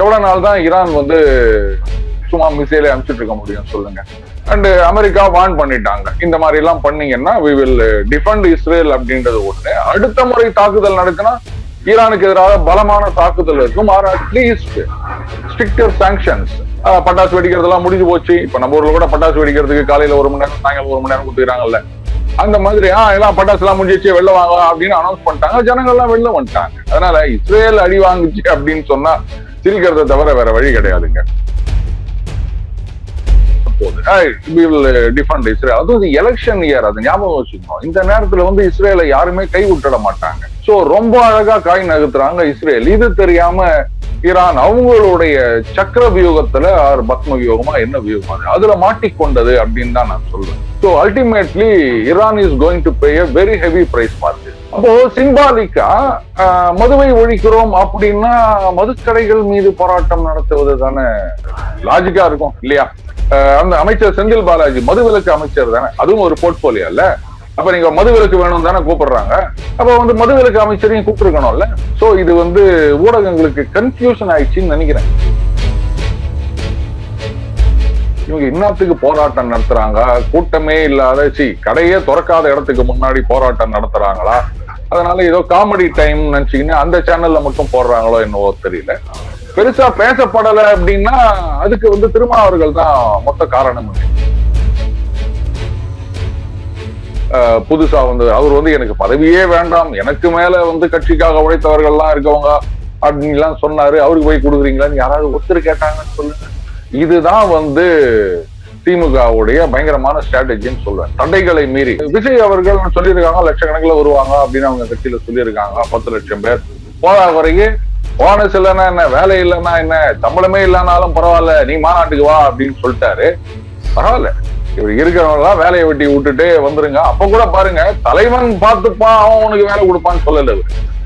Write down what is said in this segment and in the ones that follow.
எவ்வளவு நாள் தான் ஈரான் வந்து சும்மா மிசைலே அனுப்பிச்சிட்டு இருக்க முடியும் சொல்லுங்க. அண்ட் அமெரிக்கா வார்ன் பண்ணிட்டாங்க. இந்த மாதிரி எல்லாம் பண்ணீங்கன்னா வி வில் டிஃபெண்ட் இஸ்ரேல் அப்படின்றது ஒண்ணு. அடுத்த முறை தாக்குதல் நடக்குன்னா ஈரானுக்கு எதிராக பலமான தாக்குதல் இருக்கும். ஆர் அட்லீஸ்ட் ஸ்ட்ரிக்டர் சாங்ஷன்ஸ் பட்டாசு வெடிக்கிறதெல்லாம் முடிஞ்சு போச்சு. இப்ப நம்ம ஊர்ல கூட பட்டாசு வெடிக்கிறதுக்கு காலையில ஒரு மணி நேரம் சாயங்காலம் ஒரு மணி நேரம் கொடுத்துக்கிறாங்கல்ல அந்த மாதிரி ஆஹ் எல்லாம் பட்டாசு எல்லாம் முடிஞ்சிச்சு வெளில வாங்க அப்படின்னு அனௌன்ஸ் பண்ணிட்டாங்க. ஜனங்கள் எல்லாம் வெளில வந்துட்டாங்க. அதனால இஸ்ரேல் அடி வாங்குச்சு அப்படின்னு சொன்னா சிரிக்கிறத தவிர வேற வழி கிடையாதுங்க. டிஃபெண்ட் இஸ்ரேல் அதுவும் எலெக்ஷன் இயர் அது ஞாபகம் வச்சுக்கணும். இந்த நேரத்துல வந்து இஸ்ரேலை யாருமே கை விட்டுட மாட்டாங்க. சோ ரொம்ப அழகா காய் நகர்த்துறாங்க இஸ்ரேல். இது தெரியாம ஈரான் அவங்களுடைய சக்கர வியூகத்துல ஆர் பத்ம வியூகமா என்ன வியூகம்? அதுல மாட்டிக்கொண்டது அப்படின்னு தான் நான் சொல்றேன். So ultimately Iran is going to pay very heavy price mark அப்போ சிம்பாலிக்கா மதுவை ஒழிக்கிறோம் அப்படின்னா மதுக்கடைகள் மீது போராட்டம் நடத்துவது தானே லாஜிக்கா இருக்கும் இல்லையா? அந்த அமைச்சர் செந்தில் பாலாஜி மதுவிலக்கு அமைச்சர் தானே? அதுவும் ஒரு போர்ட்போலியோ இல்ல அப்ப நீங்க மதுவிலக்கு வேணும் தானே கூப்பிடுறாங்க. அப்ப வந்து மதுவிலக்கு அமைச்சரையும் கூப்பிட்டுருக்கணும்ல. சோ இது வந்து ஊடகங்களுக்கு கன்ஃபியூஷன் ஆயிடுச்சுன்னு நினைக்கிறேன். இவங்க இன்னத்துக்கு போராட்டம் நடத்துறாங்க. கூட்டமே இல்லாத சி கடையே திறக்காத இடத்துக்கு முன்னாடி போராட்டம் நடத்துறாங்களா? அதனால ஏதோ காமெடி டைம் நினைச்சீங்கன்னா அந்த சேனல்ல மட்டும் போடுறாங்களோ என்னவோ தெரியல. பெருசா பேசப்படல அப்படின்னா அதுக்கு வந்து திருமாவர்கள் தான் மொத்த காரணம் புதுசா வந்து அவர் வந்து எனக்கு பதவியே வேண்டாம். எனக்கு மேல வந்து கட்சிக்காக உழைத்தவர்கள்லாம் இருக்கவங்க அப்படின்லாம் சொன்னாரு. அவருக்கு போய் கொடுக்குறீங்களான்னு யாராவது ஒருத்தர் கேட்டாங்கன்னு சொல்லுங்க. இதுதான் வந்து திமுகவுடைய பயங்கரமான ஸ்ட்ராட்டஜின்னு சொல்லுவேன் தடைகளை மீறி. விஜய் அவர்கள் சொல்லியிருக்காங்க லட்சக்கணக்கில் வருவாங்க அப்படின்னு அவங்க கட்சியில சொல்லியிருக்காங்க. பத்து லட்சம் பேர். போதா வரைக்கும் போனஸ் இல்லைன்னா என்ன? வேலை இல்லைன்னா என்ன? சம்பளமே இல்லைனாலும் பரவாயில்ல. நீ மாநாட்டுக்கு வா அப்படின்னு சொல்லிட்டாரு. பரவாயில்ல. இவர் இருக்கிறவங்களாம் வேலையை வெட்டி விட்டுட்டு வந்துருங்க. அப்ப கூட பாருங்க தலைவன் பார்த்துப்பான் அவன் உனக்கு வேலை கொடுப்பான்னு சொல்லல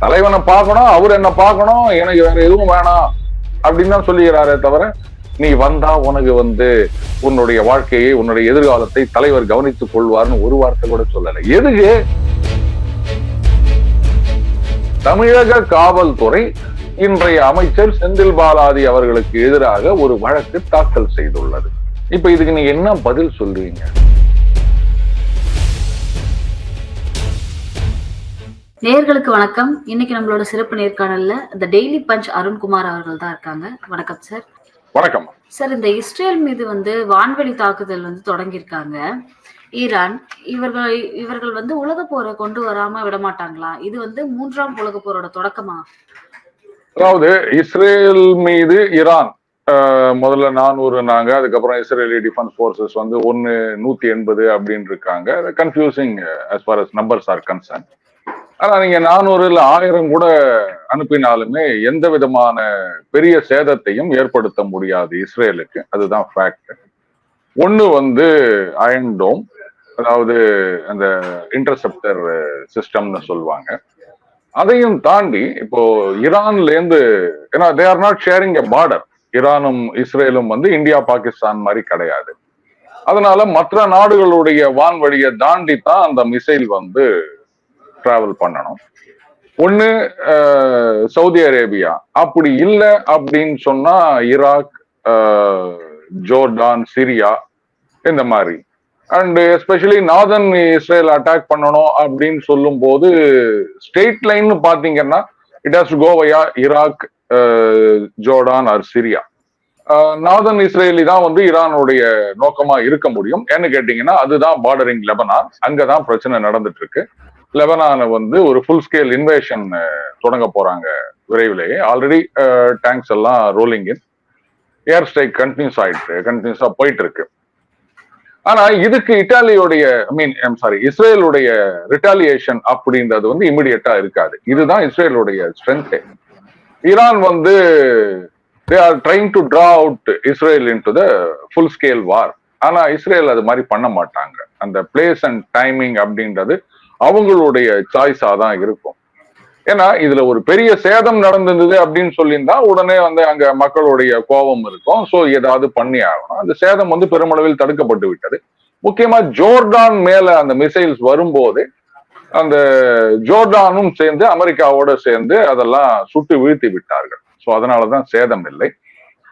தலைவனை பார்க்கணும் அவர் என்ன பார்க்கணும் எனக்கு வேற எதுவும் வேணாம் அப்படின்னு தான் சொல்லுகிறாரே தவிர நீ வந்தா உனக்கு வந்து உன்னுடைய வாழ்க்கையை உன்னுடைய எதிர்காலத்தை தலைவர் கவனித்துக் கொள்வார்னு ஒரு வார்த்தை கூட சொல்லல. எதுக்கு? தமிழக காவல்துறை இன்றைய அமைச்சர் செந்தில் பாலாஜி அவர்களுக்கு எதிராக ஒரு வழக்கு தாக்கல் செய்துள்ளது. இப்ப இதுக்கு நீங்க என்ன பதில் சொல்றீங்க? நேர்களுக்கு வணக்கம். இன்னைக்கு நம்மளோட சிறப்பு நேர்காணல்ல இந்த டெய்லி பஞ்ச் அருண்குமார் அவர்கள் தான் இருக்காங்க. வணக்கம் சார் வணக்கம். சார் இந்த இஸ்ரேல் மீது வந்து வான்வெளி தாக்குதல் வந்து தொடங்கியிருக்காங்க. ஈரான் இவர்கள் இவர்கள் வந்து உலக போரை கொண்டு வராம விட மாட்டாங்களா இது வந்து மூன்றாம் உலக போரோட தொடக்கமா? அதாவது இஸ்ரேல் மீது ஈரான் முதல்ல நானூறு நாங்க அதுக்கப்புறம் இஸ்ரேலி டிஃபென்ஸ் ஃபோர்ஸஸ் வந்து ஒன்னு நூத்தி எண்பது அப்படின்னு இருக்காங்க. Confusing as far as numbers are concern ஆனா நீங்க நானூறு இல்ல ஆயிரம் கூட அனுப்பினாலுமே எந்த விதமான பெரிய சேதத்தையும் ஏற்படுத்த முடியாது இஸ்ரேலுக்கு. அதுதான் ஃபேக்ட் ஒன்னு வந்து அயன் டோம் அதாவது அந்த இன்டர்செப்டர் சிஸ்டம்னு சொல்லுவாங்க. அதையும் தாண்டி இப்போ இரான்ல இருந்து ஏன்னா they are not sharing a border ஈரானும் இஸ்ரேலும் வந்து இந்தியா பாகிஸ்தான் மாதிரி கிடையாது. அதனால மற்ற நாடுகளுடைய வான்வழியை தாண்டி தான் அந்த மிசைல் வந்து டிராவல் பண்ணணும். ஒண்ணு சவுதி அரேபியா. அப்படி இல்லை அப்படின்னு சொன்னா ஈராக் ஜோர்டான் சிரியா இந்த மாதிரி. And especially northern Israel attack பண்ணணும் அப்படின்னு சொல்லும் போது ஸ்டேட் லைன் பாத்தீங்கன்னா it has கோவையா Iraq Jordan are Syria. Northern Israeli தான் வந்து ஈரானுடைய நோக்கமா இருக்க முடியும். ஏன்னு கேட்டீங்கன்னா அதுதான் பார்டரிங் லெபனான். அங்கதான் பிரச்சனை நடந்துட்டு இருக்கு லெபனானை வந்து ஒரு ஃபுல் ஸ்கேல் இன்வேஷன் தொடங்க போறாங்க விரைவிலேயே. ஆல்ரெடி டேங்க்ஸ் எல்லாம் rolling in air strike continues ஆயிட்டு கண்டினியூஸா போயிட்டு இருக்கு ஆனா இதுக்கு இட்டாலியோடைய ஐ மீன் சாரி இஸ்ரேலுடைய ரிட்டாலியேஷன் அப்படின்றது வந்து இமிடியட்டா இருக்காது. இதுதான் இஸ்ரேலுடைய ஸ்ட்ரென்த்தே ஈரான் வந்து they are trying to draw out Israel in to the full scale war ஆனா இஸ்ரேல் அது மாதிரி பண்ண மாட்டாங்க. அந்த பிளேஸ் அண்ட் டைமிங் அப்படின்றது அவங்களுடைய சாய்ஸா தான் இருக்கும். ஏன்னா இதுல ஒரு பெரிய சேதம் நடந்திருந்தது அப்படின்னு சொல்லியிருந்தா உடனே வந்து அங்க மக்களுடைய கோபம் இருக்கும். சோ ஏதாவது பண்ணி ஆகணும். அந்த சேதம் வந்து பெருமளவில் தடுக்கப்பட்டு விட்டது. முக்கியமா ஜோர்டான் மேல அந்த மிசைல்ஸ் வரும்போது அந்த ஜோர்டானும் சேர்ந்து அமெரிக்காவோட சேர்ந்து அதெல்லாம் சுட்டு வீழ்த்தி விட்டார்கள். ஸோ அதனாலதான் சேதம் இல்லை.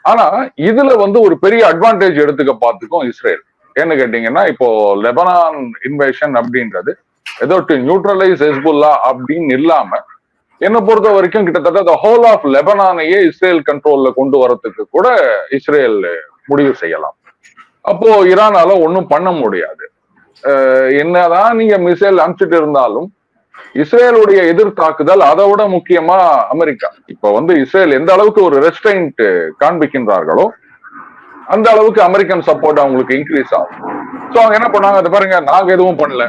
ஆனா இதுல வந்து ஒரு பெரிய அட்வான்டேஜ் எடுத்துக்க பார்த்துக்கும் இஸ்ரேல். என்ன கேட்டீங்கன்னா இப்போ லெபனான் இன்வேஷன் அப்படின்றது ஏதோ டு நியூட்ரலைஸ் ஹெஸ்புல்லா அப்படின்னு இல்லாம என்னை பொறுத்த வரைக்கும் கிட்டத்தட்ட த ஹோல் ஆஃப் லெபனானையே இஸ்ரேல் கண்ட்ரோல்ல கொண்டு வரத்துக்கு கூட இஸ்ரேல் முடிவு செய்யலாம். அப்போ ஈரானால ஒன்றும் பண்ண முடியாது. என்னதான் நீங்க மிசைல் அனுப்பிச்சிட்டு இருந்தாலும் இஸ்ரேலுடைய எதிர் தாக்குதல் அதை விட முக்கியமா அமெரிக்கா. இப்ப வந்து இஸ்ரேல் எந்த அளவுக்கு ஒரு ரெஸ்ட்ரைண்ட் காண்பிக்கின்றார்களோ அந்த அளவுக்கு அமெரிக்கன் சப்போர்ட் அவங்களுக்கு இன்க்ரீஸ் ஆகும். சோ அவங்க என்ன பண்ணாங்க? அதை பாருங்க நாங்க எதுவும் பண்ணல.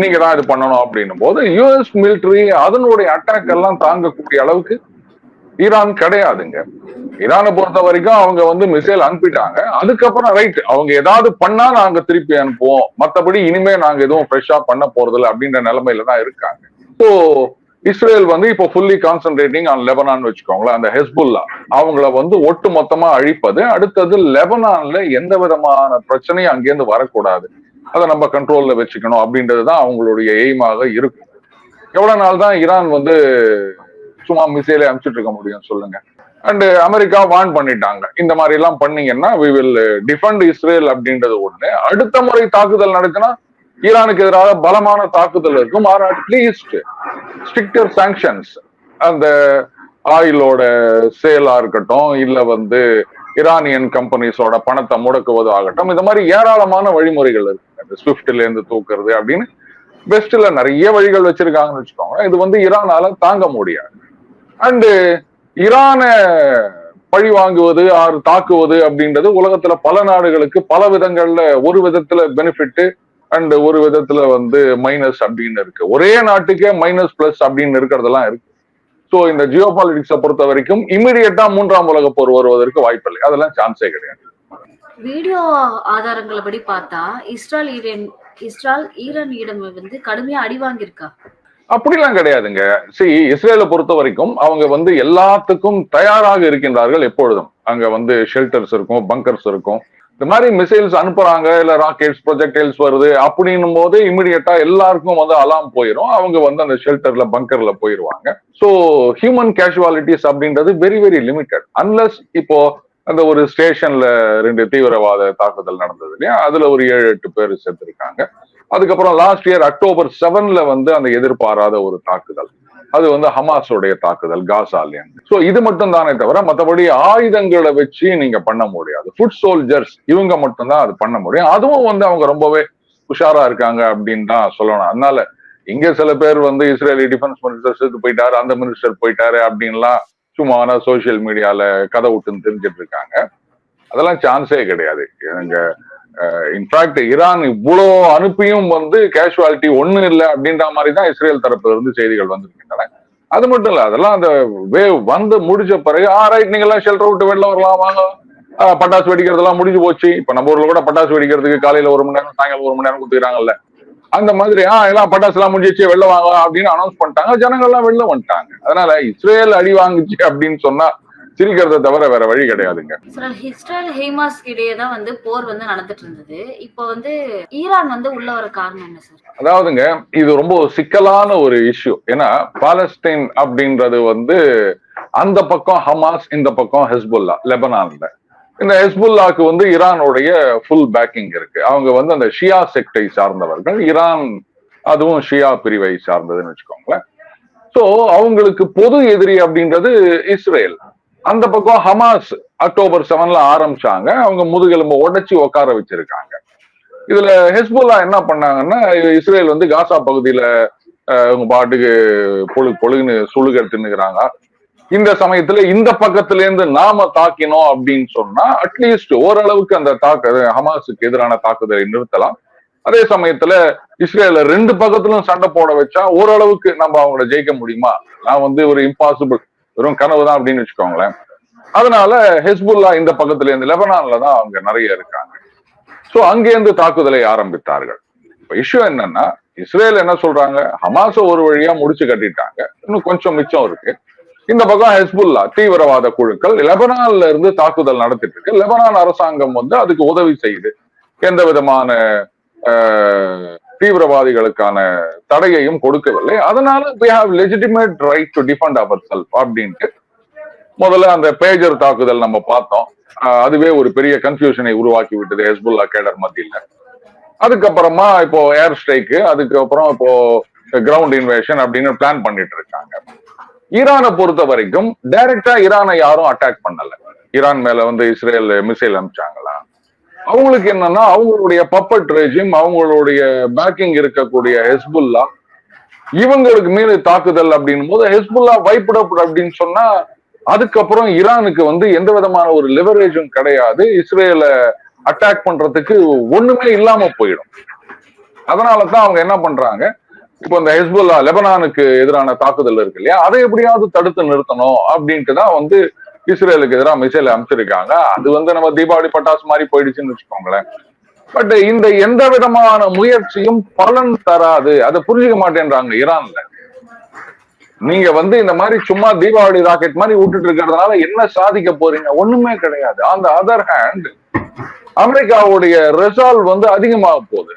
நீங்க தான் இது பண்ணணும். அப்படின்னும் போது யுஎஸ் மிலிட்டரி அதனுடைய அட்டாக் எல்லாம் தாங்கக்கூடிய அளவுக்கு ஈரான் கிடையாதுங்க. ஈரானை பொறுத்த வரைக்கும் அவங்க வந்து மிசைல் அனுப்பிட்டாங்க. அதுக்கப்புறம் ரைட் அவங்க ஏதாவது பண்ணா நாங்க திருப்பி அனுப்புவோம். மத்தபடி இனிமே நாங்க எதுவும் ஃப்ரெஷ்ஷா பண்ண போறதில்ல அப்படின்ற நிலைமையில தான் இருக்காங்க. ஸோ இஸ்ரேல் வந்து இப்போ ஃபுல்லி கான்சென்ட்ரேட்டிங் ஆன் லெபனான் வச்சுக்கோங்களேன் அந்த ஹெஸ்புல்லா. அவங்கள வந்து ஒட்டு மொத்தமா அழிப்பது. அடுத்தது லெபனான்ல எந்த விதமான பிரச்சனையும் அங்கேருந்து வரக்கூடாது. அதை நம்ம கண்ட்ரோல்ல வச்சுக்கணும் அப்படின்றது தான் அவங்களுடைய எய்மாக இருக்கும். எவ்வளவு நாள் தான் ஈரான் வந்து சும்மா மிசைலே அனுப்பிச்சுட்டு இருக்க முடியும் சொல்லுங்க. அண்ட் அமெரிக்கா வான் பண்ணிட்டாங்க. இந்த மாதிரி எல்லாம் பண்ணீங்கன்னா வி வில் டிஃபெண்ட் இஸ்ரேல் அப்படின்றது ஒண்ணு. அடுத்த முறை தாக்குதல் நடக்குன்னா ஈரானுக்கு எதிராக பலமான தாக்குதல் இருக்கும். ஆர் அட்லீஸ்ட் ஸ்ட்ரிக்டர் சாங்ஷன்ஸ் அந்த ஆயிலோட சேலா இருக்கட்டும் இல்ல வந்து ஈரானியன் கம்பெனிஸோட பணத்தை முடக்குவது ஆகட்டும். இந்த மாதிரி ஏராளமான வழிமுறைகள் இருக்கு. அந்த ஸ்விஃப்ட்ல இருந்து தூக்குறது அப்படின்னு பெஸ்ட்ல நிறைய வழிகள் வச்சிருக்காங்கன்னு வச்சுக்கோங்க இது வந்து ஈரானால தாங்க முடியாது. அண்டு ஈரான பழி வாங்குவது ஆறு தாக்குவது அப்படின்றது உலகத்துல பல நாடுகளுக்கு பல விதங்கள்ல ஒரு விதத்துல பெனிஃபிட் அண்ட் ஒரு விதத்துல வந்து மைனஸ் அப்படின்னு இருக்கு. ஒரே நாட்டுக்கே மைனஸ் பிளஸ் அப்படின்னு இருக்கிறதெல்லாம் இருக்கு. ஸோ இந்த ஜியோ பாலிடிக்ஸை பொறுத்த வரைக்கும் இமிடியட்டா மூன்றாம் உலக போர் வருவதற்கு வாய்ப்பில்லை அதெல்லாம் சான்ஸே கிடையாது. வீடியோ ஆதாரங்களை படி பார்த்தா இஸ்ரால் ஈரான் இஸ்ரால் ஈரானியிடம் வந்து கடுமையா அடி வாங்கியிருக்கா? அப்படிலாம் கிடையாதுங்க. சரி இஸ்ரேலை பொறுத்த வரைக்கும் அவங்க வந்து எல்லாத்துக்கும் தயாராக இருக்கின்றார்கள் எப்பொழுதும். அங்க வந்து ஷெல்டர்ஸ் இருக்கும் பங்கர்ஸ் இருக்கும். இந்த மாதிரி மிசைல்ஸ் அனுப்புறாங்க இல்ல ராக்கெட்ஸ் ப்ரொஜெக்டைல்ஸ் வருது அப்படின்னும் போது இமிடியட்டா எல்லாருக்கும் வந்து அலாம் போயிடும் அவங்க வந்து அந்த ஷெல்டர்ல பங்கர்ல போயிருவாங்க. ஸோ ஹியூமன் கேஷுவாலிட்டிஸ் அப்படின்றது வெரி வெரி லிமிட்டட் அன்லஸ் இப்போ அந்த ஒரு ஸ்டேஷன்ல ரெண்டு தீவிரவாத தாக்குதல் நடந்தது இல்லையா? அதுல ஒரு ஏழு எட்டு பேர் செத்துருக்காங்க. அதுக்கப்புறம் லாஸ்ட் இயர் அக்டோபர் செவன்ல வந்து அந்த எதிர்பாராத ஒரு தாக்குதல். அது வந்து ஹமாஸோடைய தாக்குதல் காசாலியன். சோ இது மட்டும் தானே தவிர மற்றபடி ஆயுதங்களை வச்சு நீங்க பண்ண முடியாது. ஃபுட் சோல்ஜர்ஸ் இவங்க மட்டும்தான் அது பண்ண முடியும். அதுவும் வந்து அவங்க ரொம்பவே உஷாரா இருக்காங்க அப்படின்னு தான் சொல்லணும். அதனால இங்க சில பேர் வந்து இஸ்ரேலி டிஃபென்ஸ் மினிஸ்டர் செத்து போயிட்டாரு அந்த மினிஸ்டர் போயிட்டாரு அப்படின்லாம் சும்மா சோசியல் மீடியால கதை விட்டுன்னு தெரிஞ்சிட்டு இருக்காங்க. அதெல்லாம் சான்ஸே கிடையாது. எங்க இன்ஃபேக்ட் ஈரான் இவ்வளோ அனுப்பியும் வந்து கேஷுவாலிட்டி ஒண்ணு இல்லை அப்படின்ற மாதிரி தான் இஸ்ரேல் தரப்புல இருந்து செய்திகள் வந்திருக்கின்றன. அது மட்டும் இல்ல அதெல்லாம் அந்த வேவ் வந்து முடிஞ்ச பிறகு ஆ ரைட் நீங்க எல்லாம் ஷெல்டர் விட்டு வெளில வரலாம் வாங்க. ஆஹ் பட்டாசு வெடிக்கிறதெல்லாம் முடிஞ்சு போச்சு. இப்ப நம்ம ஊர்ல கூட பட்டாசு வெடிக்கிறதுக்கு காலையில ஒரு மணி நேரம் சாயங்காலம் ஒரு மணி நேரம் கொடுத்துக்கிறாங்கல்ல. அந்த மாதிரி ஆ எல்லாம் பட்டாசு எல்லாம் முடிஞ்சிச்சு வெளில வாங்க அப்படின்னு அனௌன்ஸ் பண்ணிட்டாங்க. ஜனங்கள் எல்லாம் வெளில வந்துட்டாங்க. அதனால இஸ்ரேல் அடி வாங்குச்சு அப்படின்னு சொன்னா சிரிக்கிறத தவிர வேற வழி கிடையாதுங்க. இஸ்ரேல் ஹேமாஸ் இடையே தான் வந்து போர் வந்து நடந்துட்டு இருந்தது. இப்போ வந்து ஈரான் வந்து உள்ள வர காரணம் என்ன சார் அதாவதுங்க இது ரொம்ப சிக்கலான ஒரு இஷ்யூ ஏன்னா பாலஸ்டைன் அப்படின்றது வந்து அந்த பக்கம் ஹமாஸ் இந்த பக்கம் ஹெஸ்புல்லா லெபனான்ல. இந்த ஹெஸ்புல்லாக்கு வந்து ஈரானுடைய ஃபுல் பேக்கிங் இருக்கு. அவங்க வந்து அந்த ஷியா செக்டை சார்ந்தவர்கள். ஈரான் அதுவும் ஷியா பிரிவை சார்ந்ததுன்னு வச்சுக்கோங்களேன். சோ அவங்களுக்கு பொது எதிரி அப்படின்றது இஸ்ரேல். அந்த பக்கம் ஹமாஸ் அக்டோபர் செவன்ல ஆரம்பிச்சாங்க. அவங்க முதுகெலும்பு உடைச்சி உட்கார வச்சிருக்காங்க. இதுல ஹெஸ்புல்லா என்ன பண்ணாங்கன்னா இஸ்ரேல் வந்து காசா பகுதியில அவங்க பாட்டுக்கு பொழு பொழுகுன்னு சுழுக இந்த சமயத்துல இந்த பக்கத்துல இருந்து நாம தாக்கினோம் அப்படின்னு சொன்னா அட்லீஸ்ட் ஓரளவுக்கு அந்த தாக்கு ஹமாஸுக்கு எதிரான தாக்குதலை நிறுத்தலாம். அதே சமயத்துல இஸ்ரேல ரெண்டு பக்கத்திலும் சண்டை போட வச்சா ஓரளவுக்கு நம்ம அவங்கள ஜெயிக்க முடியுமா? நான் வந்து ஒரு இம்பாசிபிள் வெறும் கனவு தான் அப்படின்னு வச்சுக்கோங்களேன். அதனால ஹெஸ்புல்லா இந்த பக்கத்துல இருந்து லெபனான்ல தான் அவங்க நிறைய இருக்காங்க. சோ அங்கேருந்து தாக்குதலை ஆரம்பித்தார்கள். இப்ப இஷ்யூ என்னன்னா இஸ்ரேல் என்ன சொல்றாங்க? ஹமாச ஒரு வழியா முடிச்சு கட்டிட்டாங்க. இன்னும் கொஞ்சம் மிச்சம் இருக்கு. இந்த பக்கம் ஹெஸ்புல்லா தீவிரவாத குழுக்கள் லெபனான்ல இருந்து தாக்குதல் நடத்திட்டு இருக்கு. லெபனான் அரசாங்கம் வந்து அதுக்கு உதவி செய்யுது எந்த விதமான தீவிரவாதிகளுக்கான தடையையும் கொடுக்கவில்லை. அதனால we have legitimate right to defend our self அப்படின்ட்டு முதல்ல அந்த பேஜர் தாக்குதல் நம்ம பார்த்தோம். அதுவே ஒரு பெரிய கன்ஃபியூஷனை உருவாக்கி விட்டது ஹெஸ்புல்லா கேடர் மத்தியில். அதுக்கப்புறமா இப்போ ஏர் ஸ்ட்ரைக்கு அதுக்கப்புறம் இப்போ கிரவுண்ட் இன்வேஷன் அப்படின்னு பிளான் பண்ணிட்டு இருக்காங்க. ஈரானை பொறுத்த வரைக்கும் டைரக்டா ஈரானை யாரும் அட்டாக் பண்ணல. ஈரான் மேல வந்து இஸ்ரேல் மிசைல் அனுப்பிச்சாங்களா? அவங்களுக்கு என்னன்னா அவங்களுடைய பப்பட் ரெஜிம் அவங்களுடைய பேக்கிங் இருக்கக்கூடிய ஹெஸ்புல்லா இவங்களுக்கு மீது தாக்குதல் அப்படின்னும் போது ஹெஸ்புல்லா வைப்படப்படும் அப்படின்னு சொன்னா அதுக்கப்புறம் ஈரானுக்கு வந்து எந்த விதமான ஒரு லிவரேஜும் கிடையாது. இஸ்ரேல அட்டாக் பண்றதுக்கு ஒண்ணுமே இல்லாம போயிடும். அதனாலதான் அவங்க என்ன பண்றாங்க இப்போ இந்த ஹெஸ்புல்லா லெபனானுக்கு எதிரான தாக்குதல் இருக்கு இல்லையா? அதை எப்படியாவது தடுத்து நிறுத்தணும் அப்படின்ட்டு தான் வந்து இஸ்ரேலுக்கு எதிராக மிசைல் அமைச்சிருக்காங்க அது வந்து நம்ம தீபாவளி பட்டாசு மாதிரி போயிடுச்சுன்னு வச்சுக்கோங்களேன். பட் இந்த எந்த விதமான முயற்சியும் பலன் தராது. அதை புரிஞ்சுக்க மாட்டேன்றாங்க ஈரான்ல. நீங்க வந்து இந்த மாதிரி சும்மா தீபாவளி ராக்கெட் மாதிரி விட்டுட்டு இருக்கிறதுனால என்ன சாதிக்க போறீங்க? ஒண்ணுமே கிடையாது. அந்த அதர் ஹேண்ட் அமெரிக்காவுடைய ரிசால்வ் வந்து அதிகமாக போகுது.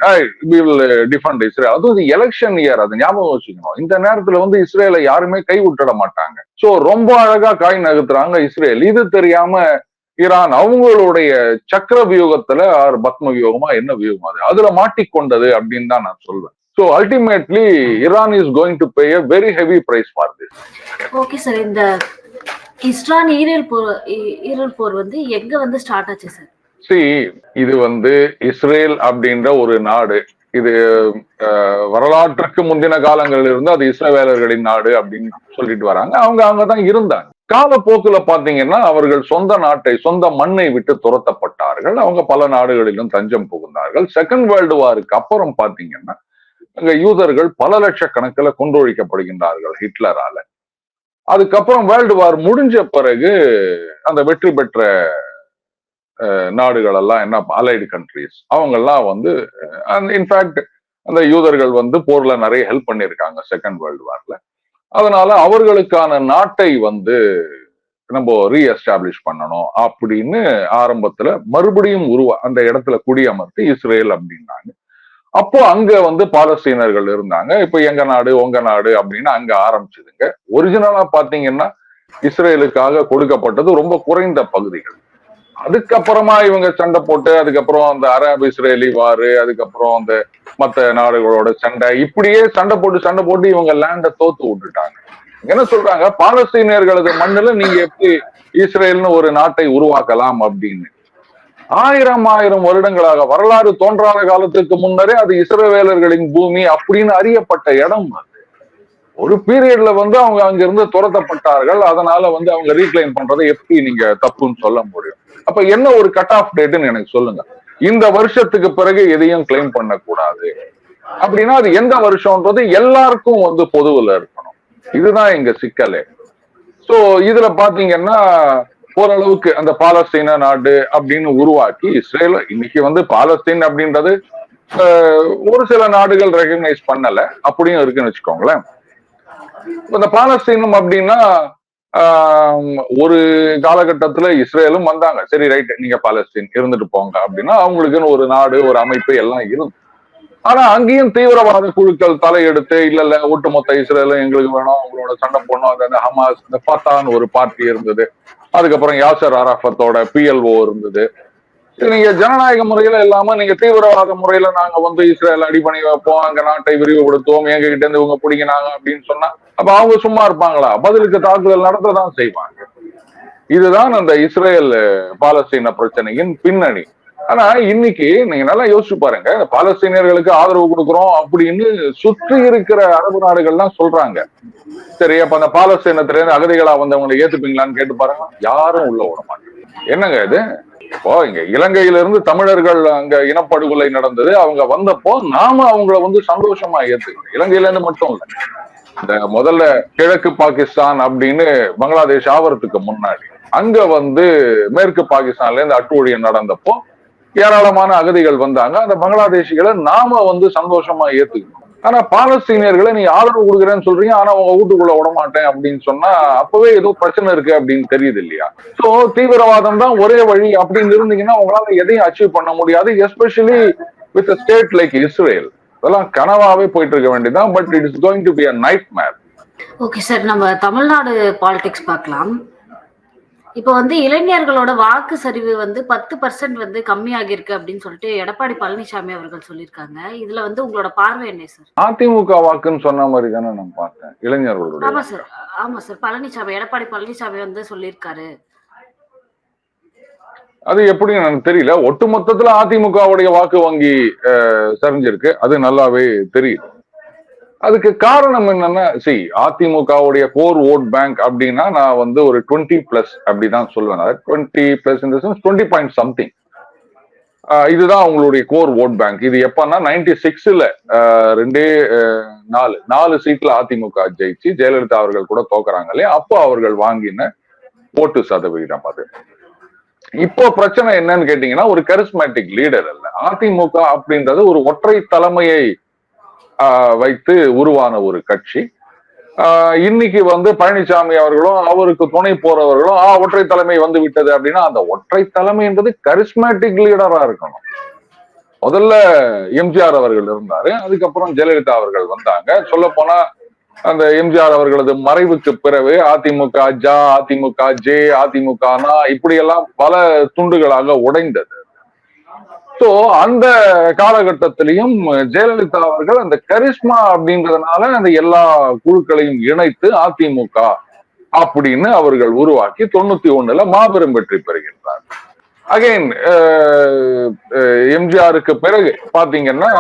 டிஃபண்ட் இஸ்ரேல் அதுவும் எலெக்ஷன் இயர் அது ஞாபகம் வச்சுக்கணும். இந்த நேரத்துல வந்து இஸ்ரேலை யாருமே கை விட்டுட மாட்டாங்க. சோ ரொம்ப அழகா காய் நகர்த்துறாங்க இஸ்ரேல். இது தெரியாம ஈரான் அவங்களுடைய சக்கர வியூகத்துல ஆர் பத்ம வியூகமா என்ன வியூகம் அது? அதுல மாட்டிக்கொண்டது அப்படின்னு தான் நான் சொல்வேன். So ultimately Iran is going to pay very heavy price for this okay sir இந்த இஸ்ரான் ஈரல் போர் ஈரல் போர் வந்து எங்க வந்து ஸ்டார்ட் ஆச்சு சார் சி இது வந்து இஸ்ரேல் அப்படின்ற ஒரு நாடு. இது வரலாற்றுக்கு முந்தின காலங்களில் இருந்து அது இஸ்ரவேலர்களின் நாடு அப்படின்னு சொல்லிட்டு வராங்க. அவங்க அங்கதான் இருந்தாங்க. காலப்போக்குல பாத்தீங்கன்னா அவர்கள் சொந்த நாட்டை சொந்த மண்ணை விட்டு துரத்தப்பட்டார்கள். அவங்க பல நாடுகளிலும் தஞ்சம் புகுந்தார்கள். செகண்ட் வேர்ல்டு வாருக்கு அப்புறம் பாத்தீங்கன்னா அங்க யூதர்கள் பல லட்சக்கணக்கில் கொன்றொழிக்கப்படுகின்றார்கள் ஹிட்லரால. அதுக்கப்புறம் வேர்ல்டு வார் முடிஞ்ச பிறகு அந்த வெற்றி பெற்ற நாடுகள் எல்லாம் என்ன அலைடு கண்ட்ரிஸ் அவங்கெல்லாம் வந்து அண்ட் இன்ஃபேக்ட் அந்த யூதர்கள் வந்து போர்ல நிறைய ஹெல்ப் பண்ணியிருக்காங்க செகண்ட் வேர்ல்டு வார்ல அதனால அவர்களுக்கான நாட்டை வந்து நம்ம ரீஎஸ்டாப்ளிஷ் பண்ணணும் அப்படின்னு ஆரம்பத்துல மறுபடியும் உருவா அந்த இடத்துல குடியமர்த்து இஸ்ரேல் அப்படின்னாங்க. அப்போ அங்க வந்து பாலஸ்தீனர்கள் இருந்தாங்க. இப்போ எங்க நாடு உங்க நாடு அப்படின்னு அங்க ஆரம்பிச்சதுங்க. ஒரிஜினலா பாத்தீங்கன்னா இஸ்ரேலுக்காக கொடுக்கப்பட்டது ரொம்ப குறைந்த பகுதிகள். அதுக்கப்புறமா இவங்க சண்டை போட்டு அதுக்கப்புறம் அந்த அரபு இஸ்ரேலி வாரு அதுக்கப்புறம் அந்த மத்த நாடுகளோட சண்டை இப்படியே சண்டை போட்டு சண்டை போட்டு இவங்க லேண்ட தோத்து விட்டுட்டாங்க. என்ன சொல்றாங்க? பாலஸ்தீனியர்களது மண்ணுல நீங்க எப்படி இஸ்ரேல்னு ஒரு நாட்டை உருவாக்கலாம் அப்படின்னு. ஆயிரம் ஆயிரம் வருடங்களாக வரலாறு தோன்றாத காலத்துக்கு முன்னரே அது இஸ்ரேவேலர்களின் பூமி அப்படின்னு அறியப்பட்ட இடம் அது. ஒரு பீரியட்ல வந்து அவங்க அங்கிருந்து துரத்தப்பட்டார்கள். அதனால வந்து அவங்க ரீக்ளைம் பண்றதை எப்படி நீங்க தப்புன்னு சொல்ல முடியும்? அப்ப என்ன ஒரு கட் ஆஃப் டேட்னு எனக்கு சொல்லுங்க. இந்த வருஷத்துக்கு பிறகு எதையும் கிளைம் பண்ணக்கூடாது. அப்படின்னா அது எந்த வருஷம்ன்றது எல்லாருக்கும் வந்து பொதுவுல இருக்கணும். இதுதான் எங்க சிக்கலே. சோ இதுல பாத்தீங்கன்னா ஓரளவுக்கு அந்த பாலஸ்தீன நாடு அப்படின்னு உருவாக்கி இஸ்ரேல் இன்னைக்கு வந்து பாலஸ்தீன் அப்படின்றது ஒரு சில நாடுகள் ரெகக்னைஸ் பண்ணல. அப்படியும் இருக்குன்னு வச்சுக்கோங்களேன். இந்த பாலஸ்தீனம் அப்படின்னா ஒரு காலகட்டத்துல இஸ்ரேலும் வந்தாங்க. சரி ரைட் நீங்க பாலஸ்தீன் இருந்துட்டு போங்க அப்படின்னா அவங்களுக்குன்னு ஒரு நாடு ஒரு அமைப்பு எல்லாம் இருந்து ஆனா அங்கேயும் தீவிரவாத குழுக்கள் தலையெடுத்து இல்ல இல்ல ஒட்டுமொத்த இஸ்ரேலும் எங்களுக்கு வேணும் அவங்களோட சண்டை போடணும். அந்த ஹமாஸ் இந்த ஃபத்தான்னு ஒரு பார்ட்டி இருந்தது. அதுக்கப்புறம் யாசர் அராஃபத்தோட பிஎல்ஓ இருந்தது. நீங்க ஜனநாயக முறையில இல்லாம நீங்க தீவிரவாத முறையில நாங்க வந்து இஸ்ரேல் அடிபணி வைப்போம் அங்க நாட்டை விரிவுபடுத்துவோம் எங்க கிட்ட இருந்து இவங்க பிடிங்கினாங்க அப்படின்னு சொன்னா அப்ப அவங்க சும்மா இருப்பாங்களா? பதிலுக்கு தாக்குதல் நடத்ததான் செய்வாங்க. இதுதான் அந்த இஸ்ரேல் பாலஸ்தீன பிரச்சனையின் பின்னணி. ஆனா இன்னைக்கு நீங்க நல்லா யோசிச்சு பாருங்க இந்த பாலஸ்தீனியர்களுக்கு ஆதரவு கொடுக்குறோம் அப்படின்னு சுற்றி இருக்கிற அரபு நாடுகள்லாம் சொல்றாங்க. சரி அப்ப அந்த பாலஸ்தீனத்துல இருந்து அகதிகளா வந்தவங்களை ஏத்துப்பீங்களான்னு கேட்டு பாருங்க. யாரும் உள்ள விட மாட்டாங்க. என்னங்க இது? இப்போ இங்க இலங்கையில இருந்து தமிழர்கள் அங்க இனப்படுகொலை நடந்தது. அவங்க வந்தப்போ நாம அவங்கள வந்து சந்தோஷமா ஏத்துக்கணும். இலங்கையில இருந்து மட்டும் இல்ல. இந்த முதல்ல கிழக்கு பாகிஸ்தான் அப்படின்னு பங்களாதேஷ் ஆவறதுக்கு முன்னாடி அங்க வந்து மேற்கு பாகிஸ்தான்ல இருந்து அட்டூழியம் நடந்தப்போ ஏராளமான அகதிகள் வந்தாங்க. அந்த பங்களாதேஷிகளை நாம வந்து சந்தோஷமா ஏத்துக்கணும். ஆனா பாலஸ்தீனியர்களை நீ ஆதரவு கொடுக்குறேன்னு சொல்றீங்க. ஆனா உங்க வீட்டுக்குள்ள விடமாட்டேன் அப்படின்னு சொன்னா அப்பவே ஏதோ பிரச்சனை இருக்கு அப்படின்னு தெரியுது இல்லையா? சோ தீவிரவாதம் தான் ஒரே வழி அப்படின்னு இருந்தீங்கன்னா உங்களால எதையும் அச்சீவ் பண்ண முடியாது especially with state like Israel அதெல்லாம் கனவாவே போயிட்டு இருக்க வேண்டியதுதான் but it is going to be a nightmare okay sir நம்ம தமிழ்நாடு பாலிடிக்ஸ் பார்க்கலாம். இப்ப வந்து இளைஞர்களோட வாக்கு சரிவு வந்து பத்து பர்சன்ட் வந்து கம்மியாகி இருக்கு அப்படின்னு சொல்லிட்டு எடப்பாடி பழனிசாமி அவர்கள் சொல்லியிருக்காங்க. இதுல வந்து உங்களோட பார்வை என்ன சார்? அதிமுக வாக்குன்னு சொன்ன மாதிரி தானே நான் பார்த்தேன் இளைஞர்களுடைய ஆமா சார். ஆமா சார். பழனிசாமி எடப்பாடி பழனிசாமி வந்து சொல்லியிருக்காரு. அது எப்படி எனக்கு தெரியல. ஒட்டுமொத்தத்துல அதிமுகவுடைய வாக்கு வங்கி சரிஞ்சிருக்கு. அது நல்லாவே தெரியுது. அதுக்கு காரணம் என்னன்னா சி அதிமுகவுடைய கோர் ஓட் பேங்க் அப்படின்னா நான் வந்து ஒரு டுவெண்ட்டி பிளஸ் அப்படிதான் சொல்லுவேன் டுவெண்ட்டி பிளஸ் இந்த சென்ஸ் டுவெண்ட்டி பாயிண்ட் சம்திங் இதுதான் அவங்களுடைய கோர் ஓட் பேங்க் இது எப்பன்னா நைன்டி சிக்ஸ்ல ரெண்டே நாலு நாலு சீட்ல அதிமுக ஜெயிச்சு ஜெயலலிதா அவர்கள் கூட தோக்குறாங்க இல்லையா? அப்போ அவர்கள் வாங்கின ஓட்டு சதவீதம் அது. இப்போ பிரச்சனை என்னன்னு கேட்டீங்கன்னா ஒரு கரிஸ்மேட்டிக் லீடர் அல்ல அதிமுக அப்படின்றது ஒரு ஒற்றை தலைமையை வைத்து உருவான ஒரு கட்சி. ஆஹ், இன்னைக்கு வந்து பழனிசாமி அவர்களும் அவருக்கு துணை போறவர்களும் ஆ ஒற்றை தலைமை வந்து விட்டது அப்படின்னா அந்த ஒற்றை தலைமைன்றது கரிஸ்மேட்டிக் லீடரா இருக்கணும். முதல்ல எம்ஜிஆர் அவர்கள் இருந்தாரு அதுக்கப்புறம் ஜெயலலிதா அவர்கள் வந்தாங்க. சொல்ல போனா அந்த எம்ஜிஆர் அவர்களது மறைவுக்கு பிறகு அதிமுக ஜா அதிமுக ஜே அதிமுக நா இப்படியெல்லாம் பல துண்டுகளாக உடைந்தது. சோ அந்த காலகட்டத்திலையும் ஜெயலலிதா அவர்கள் அந்த கரிஷ்மா அப்படின்றதுனால அந்த எல்லா குழுக்களையும் இணைத்து அதிமுக அப்படின்னு அவர்கள் உருவாக்கி தொண்ணூத்தி ஒண்ணுல மாபெரும் வெற்றி பெறுகின்றார் அகைன் எம்ஜிஆருக்கு பிறகு பாத்தீங்கன்னா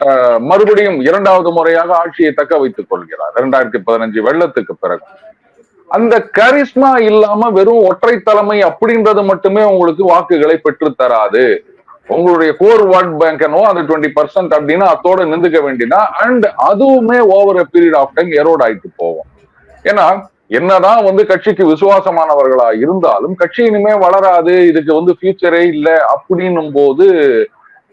அஹ், மறுபடியும் இரண்டாவது முறையாக ஆட்சியை தக்க வைத்துக் கொள்கிறார். இரண்டாயிரத்தி பதினஞ்சு வெள்ளத்துக்கு பிறகு. அந்த கரிஷ்மா இல்லாம வெறும் ஒற்றை தலைமை அப்படின்றது மட்டுமே உங்களுக்கு வாக்குகளை பெற்று தராது உங்களுடைய கோர் வார்ட் பேங்கனோ அந்த டுவெண்ட்டி பர்சன்ட் அப்படின்னா அதோட நின்றுக்க வேண்டியதா அண்ட் அதுவுமே over period of time erode ஆயிட்டு போகும். ஏன்னா என்னதான் வந்து கட்சிக்கு விசுவாசமானவர்களா இருந்தாலும் கட்சி இனிமே வளராது இதுக்கு வந்து ஃபியூச்சரே இல்லை அப்படின்னும் போது